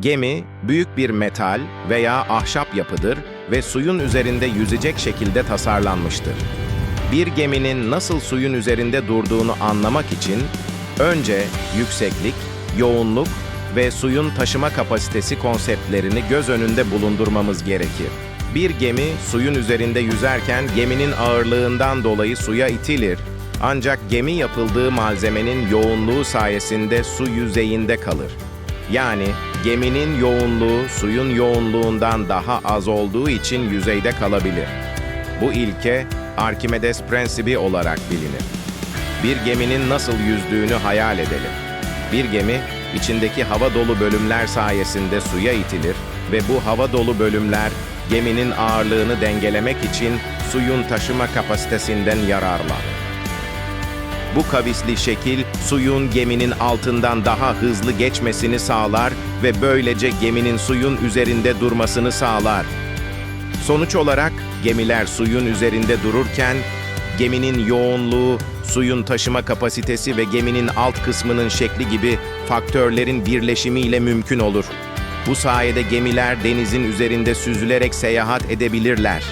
Gemi, büyük bir metal veya ahşap yapıdır ve suyun üzerinde yüzecek şekilde tasarlanmıştır. Bir geminin nasıl suyun üzerinde durduğunu anlamak için önce yükseklik, yoğunluk ve suyun taşıma kapasitesi konseptlerini göz önünde bulundurmamız gerekir. Bir gemi suyun üzerinde yüzerken geminin ağırlığından dolayı suya itilir. Ancak gemi yapıldığı malzemenin yoğunluğu sayesinde su yüzeyinde kalır. Yani geminin yoğunluğu suyun yoğunluğundan daha az olduğu için yüzeyde kalabilir. Bu ilke Arkimedes prensibi olarak bilinir. Bir geminin nasıl yüzdüğünü hayal edelim. Bir gemi içindeki hava dolu bölümler sayesinde suya itilir ve bu hava dolu bölümler geminin ağırlığını dengelemek için suyun taşıma kapasitesinden yararlanır. Bu kavisli şekil suyun geminin altından daha hızlı geçmesini sağlar ve böylece geminin suyun üzerinde durmasını sağlar. Sonuç olarak gemiler suyun üzerinde dururken geminin yoğunluğu, suyun taşıma kapasitesi ve geminin alt kısmının şekli gibi faktörlerin birleşimiyle mümkün olur. Bu sayede gemiler denizin üzerinde süzülerek seyahat edebilirler.